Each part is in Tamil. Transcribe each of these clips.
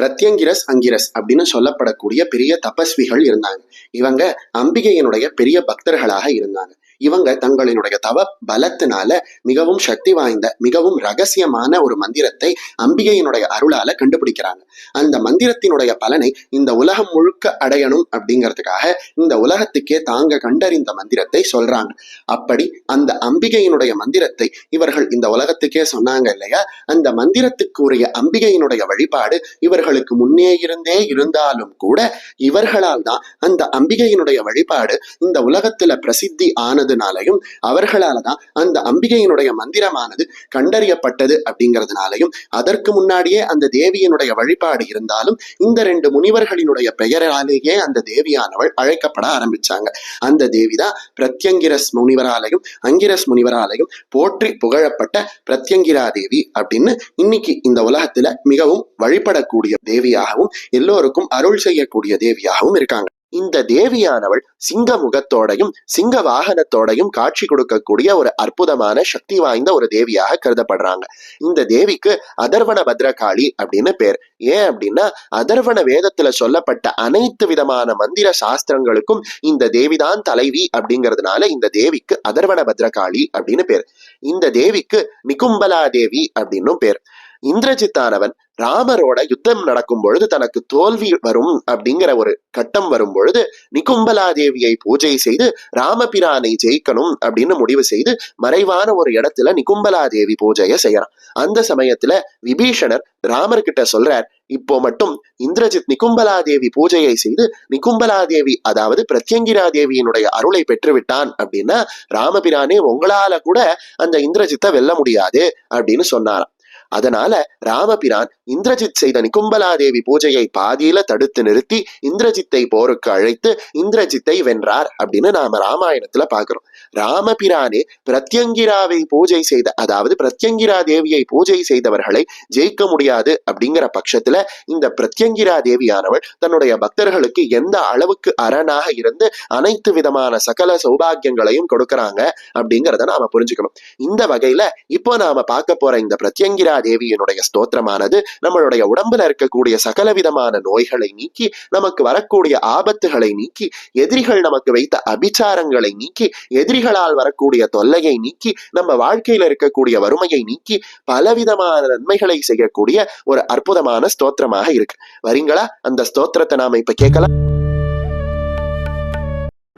பிரத்யங்கிரஸ் அங்கிரஸ் அப்படின்னு சொல்லப்படக்கூடிய பெரிய தபஸ்விகள் இருந்தாங்க. இவங்க அம்பிகையினுடைய பெரிய பக்தர்களாக இருந்தாங்க. இவங்க தங்களினுடைய தவ பலத்தினால மிகவும் சக்தி வாய்ந்த மிகவும் ரகசியமான ஒரு மந்திரத்தை அம்பிகையினுடைய அருளால கண்டுபிடிக்கிறாங்க. அந்த மந்திரத்தினுடைய பலனை இந்த உலகம் முழுக்க அடையணும் அப்படிங்கிறதுக்காக இந்த உலகத்துக்கே தாங்க கண்டறிந்த மந்திரத்தை சொல்றாங்க. அப்படி அந்த அம்பிகையினுடைய மந்திரத்தை இவர்கள் இந்த உலகத்துக்கே சொன்னாங்க இல்லையா? அந்த மந்திரத்துக்குரிய அம்பிகையினுடைய வழிபாடு இவர்களுக்கு முன்னே இருந்தே இருந்தாலும் கூட இவர்களால் தான் அந்த அம்பிகையினுடைய வழிபாடு இந்த உலகத்துல பிரசித்தி இருந்ததுனாலையும் அவர்களால தான் அந்த அம்பிகையினுடைய மந்திரமானது கண்டறியப்பட்டது அப்படிங்கிறதுனாலையும் அதற்கு முன்னாடியே அந்த தேவியினுடைய வழிபாடு இருந்தாலும் இந்த ரெண்டு முனிவர்களினுடைய பெயராலேயே அந்த தேவியானவள் அழைக்கப்பட ஆரம்பிச்சாங்க. அந்த தேவி தான் பிரத்யங்கிரஸ் முனிவராலையும் அங்கிரஸ் முனிவராலையும் போற்றி புகழப்பட்ட பிரத்யங்கிரா தேவி அப்படின்னு இன்னைக்கு இந்த உலகத்துல மிகவும் வழிபடக்கூடிய தேவியாகவும் எல்லோருக்கும் அருள் செய்யக்கூடிய தேவியாகவும் இருக்காங்க. இந்த தேவியானவள் சிங்க முகத்தோடையும் சிங்க வாகனத்தோடையும் காட்சி கொடுக்கக்கூடிய ஒரு அற்புதமான சக்தி வாய்ந்த ஒரு தேவியாக கருதப்படுறாங்க. இந்த தேவிக்கு அதர்வன பத்ரகாளி அப்படின்னு பேர். ஏன் அப்படின்னா அதர்வண வேதத்துல சொல்லப்பட்ட அனைத்து விதமான மந்திர சாஸ்திரங்களுக்கும் இந்த தேவிதான் தலைவி அப்படிங்கிறதுனால இந்த தேவிக்கு அதர்வன பத்ரகாளி அப்படின்னு பேர். இந்த தேவிக்கு நிகும்பலா தேவி அப்படின்னும் பேர். இந்திரஜித்தானவன் ராமரோட யுத்தம் நடக்கும் பொழுது தனக்கு தோல்வி வரும் அப்படிங்கிற ஒரு கட்டம் வரும் பொழுது நிகும்பலாதேவியை பூஜை செய்து ராமபிரானை ஜெயிக்கணும் அப்படின்னு முடிவு செய்து மறைவான ஒரு இடத்துல நிகும்பலாதேவி பூஜையை செய்யறான். அந்த சமயத்துல விபீஷணர் ராமர்கிட்ட சொல்றார் இப்போ மட்டும் இந்திரஜித் நிகும்பலாதேவி பூஜையை செய்து நிகும்பலாதேவி அதாவது பிரத்யங்கிரா தேவியினுடைய அருளை பெற்றுவிட்டான் அப்படின்னா ராமபிரானே உங்களால கூட அந்த இந்திரஜித்தை வெல்ல முடியாது அப்படின்னு சொன்னாராம். அதனால ராமபிரான் இந்திரஜித் செய்த நிகும்பலாதேவி பூஜையை பாதியில தடுத்து நிறுத்தி இந்திரஜித்தை போருக்கு அழைத்து இந்திரஜித்தை வென்றார் அப்படின்னு நாம ராமாயணத்துல பாக்குறோம். ராமபிரானே பிரத்யங்கிராவை பூஜை செய்த அதாவது பிரத்யங்கிரா தேவியை பூஜை செய்தவர்களை ஜெயிக்க முடியாது அப்படிங்கிற பட்சத்துல இந்த பிரத்யங்கிரா தேவியானவள் தன்னுடைய பக்தர்களுக்கு எந்த அளவுக்கு அரணாக இருந்து அனைத்து விதமான சகல சௌபாகியங்களையும் கொடுக்கறாங்க அப்படிங்கிறத நாம புரிஞ்சுக்கணும். இந்த வகையில இப்போ நாம பார்க்க போற இந்த பிரத்யங்கிரா தேவியினுடைய ஸ்தோத்திரமானது நம்மளுடைய உடம்புல இருக்கக்கூடிய சகலவிதமான நோய்களை நீக்கி நமக்கு வரக்கூடிய ஆபத்துகளை நீக்கி எதிரிகள் நமக்கு வைத்த அபிச்சாரங்களை நீக்கி எதிரிகளால் வரக்கூடிய தொல்லையை நீக்கி நம்ம வாழ்க்கையில இருக்கக்கூடிய வறுமையை நீக்கி பலவிதமான நன்மைகளை செய்யக்கூடிய ஒரு அற்புதமான ஸ்தோத்திரமாக இருக்கு. வரீங்களா? அந்த ஸ்தோத்திரத்தை நாம இப்ப கேட்கலாம்.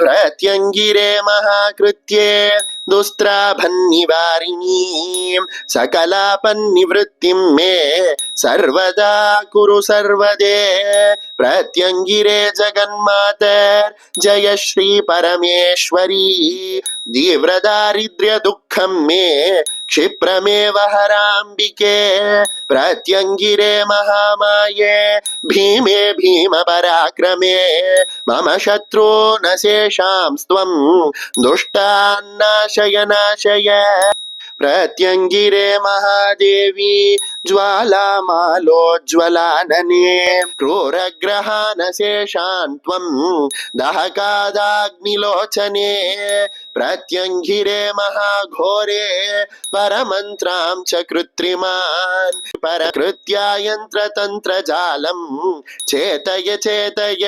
பிரத்யங்கிரே மகாகிருத்யே. दुस्त्राभन्निवारिणीं सकलापन्निवृत्तिं मे सर्वदा कुरु सर्वदे प्रत्यङ्गिरे जगन्मातर् जय श्री परमेश्वरी तीव्रदारिद्र्यदुःखं मे क्षिप्रमेव हराम्बिके प्रत्यङ्गिरे महामाये भीमे भीमपराक्रमे मम शत्रो न शेषां त्वं दुष्टान्नाशय नाशय प्रत्यङ्गिरे महादेवी ज्वालामालोज्ज्वलानने क्रूरग्रहानशेषान् त्वं दहकादाग्निलोचने। प्रत्यङ्गिरे महाघोरे, परमन्त्रां च कृत्रिमान्। परकृत्या यन्त्रतन्त्रजालं चेतय चेतय।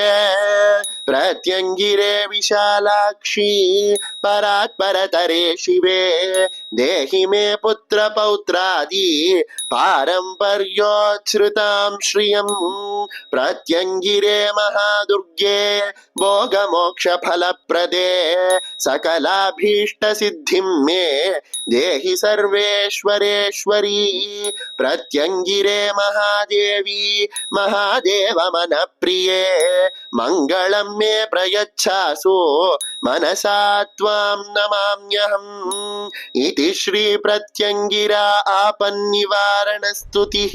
प्रत्यङ्गिरे विशालाक्षी परात्परतरे शिवे। देहि मे पुत्रपौत्रादि पारम्पर्योच्छ्रुतां श्रियम् प्रत्यङ्गिरे महादुर्गे, भोगमोक्षफलप्रदे, सकलाभीष्टसिद्धिं मे। देहि सर्वेश्वरेश्वरी, प्रत्यङ्गिरे महादेवी, महादेवमनप्रिये। మంగళం మే ప్రయచ్చాసు మనసా త్వాం నమామ్యహం. ఇది శ్రీ ప్రత్యంగిరా ఆపన్నివారణ స్తుతి